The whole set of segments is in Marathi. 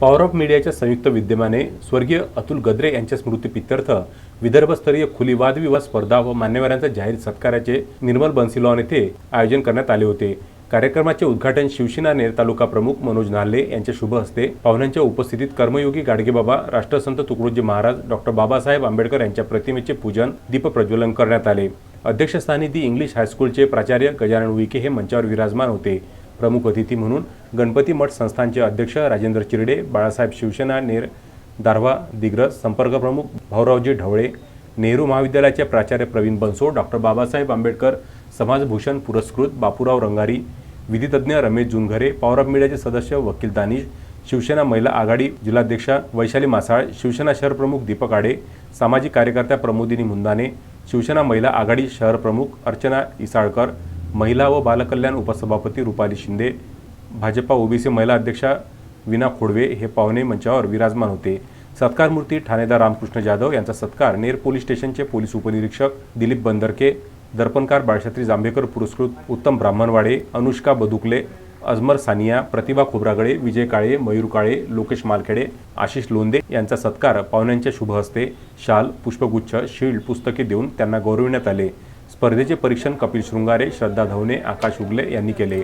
पॉवर ऑफ मीडियाच्या संयुक्त विद्यमाने स्वर्गीय अतुल गद्रे यांच्या स्मृतीप्रित्यर्थ विदर्भस्तरीय खुली वादविवाद स्पर्धा व मान्यवरांच्या जाहीर सत्काराचे निर्मल बन्सिलॉन येथे आयोजन करण्यात आले होते. कार्यक्रमाचे उद्घाटन शिवसेना नेर तालुका प्रमुख मनोज नाल्ले यांच्या शुभ हस्ते पाहुण्यांच्या उपस्थितीत कर्मयोगी गाडगेबाबा राष्ट्रसंत तुकडोजी महाराज डॉक्टर बाबासाहेब आंबेडकर यांच्या प्रतिमेचे पूजन दीप प्रज्वलन करण्यात आले. अध्यक्षस्थानी दी इंग्लिश हायस्कूलचे प्राचार्य गजानन विके हे मंचावर विराजमान होते. प्रमुख अतिथी म्हणून गणपती मठ संस्थानचे अध्यक्ष राजेंद्र चिरडे बाळासाहेब शिवसेना नेर दारव्हा दिग्रस संपर्क प्रमुख भाऊरावजी ढवळे नेहरू महाविद्यालयाचे प्राचार्य प्रवीण बनसोड डॉक्टर बाबासाहेब आंबेडकर समाजभूषण पुरस्कृत बापूराव रंगारी विधितज्ञ रमेश जुनघरे पॉवर ऑफ मीडियाचे सदस्य वकील दानिश शिवसेना महिला आघाडी जिल्हाध्यक्षा वैशाली मासाळ शिवसेना शहर प्रमुख दीपक आडे सामाजिक कार्यकर्त्या प्रमोदिनी मुंदाने शिवसेना महिला आघाडी शहर प्रमुख अर्चना इसाळकर महिला व बालकल्याण उपसभापती रुपाली शिंदे भाजपा ओबीसी महिला अध्यक्षा विना खोडवे हे पाहुणे मंचावर विराजमान होते. सत्कार मूर्ती ठाणेदार रामकृष्ण जाधव यांचा सत्कार नेर पोलीस स्टेशनचे पोलीस उपनिरीक्षक दिलीप बंदरके दर्पणकार बाळशास्त्री जांभेकर पुरस्कृत उत्तम ब्राह्मणवाडे अनुष्का बदुकले अजमर सानिया प्रतिभा खोब्रागडे विजय काळे मयूर काळे लोकेश मालखेडे आशिष लोंदे यांचा सत्कार पाहुण्यांच्या शुभ हस्ते शाल पुष्पगुच्छ शील्ड पुस्तके देऊन त्यांना गौरविण्यात आले. स्पर्धेचे परीक्षण कपिल शृंगारे श्रद्धा धवणे आकाश उगले यांनी केले.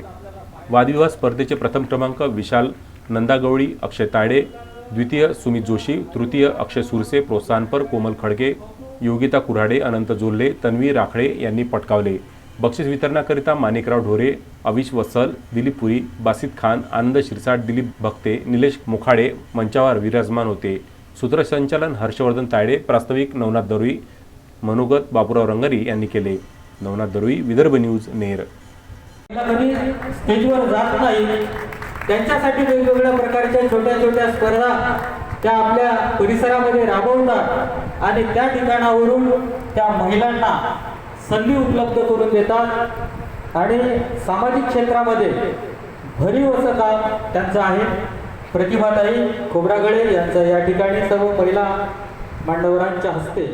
वादविवाद स्पर्धेचे प्रथम क्रमांक विशाल नंदागवळी अक्षय तायडे द्वितीय सुमित जोशी तृतीय अक्षय सुरसे प्रोत्साहनपर कोमल खडगे योगिता कुऱ्हाडे अनंत जोल्ले तन्वी राखळे यांनी पटकावले. बक्षीस वितरणाकरिता माणिकराव ढोरे अविश वत्सल दिलीप पुरी बासित खान आनंद शिरसाट दिलीप भक्ते निलेश मुखाडे मंचावर विराजमान होते. सूत्रसंचालन हर्षवर्धन तायडे प्रास्ताविक नवनाथ दरुई मनोगत बापूराव रंगरी यांनी केले. नवनाथ दरुई विदर्भ न्यूज नेर. कधी स्टेजवर जात नाही. त्यांच्यासाठी वेगवेगळ्या प्रकारच्या छोट्या छोट्या स्पर्धा त्या आपल्या परिसरामध्ये राबवतात आणि त्या ठिकाणावरून त्या महिलांना संधी उपलब्ध करून देतात आणि सामाजिक क्षेत्रामध्ये भरीव असं काम त्यांचं आहे. प्रतिभाताई खोब्रागडे यांचं या ठिकाणी सर्व महिला मांडवरांच्या हस्ते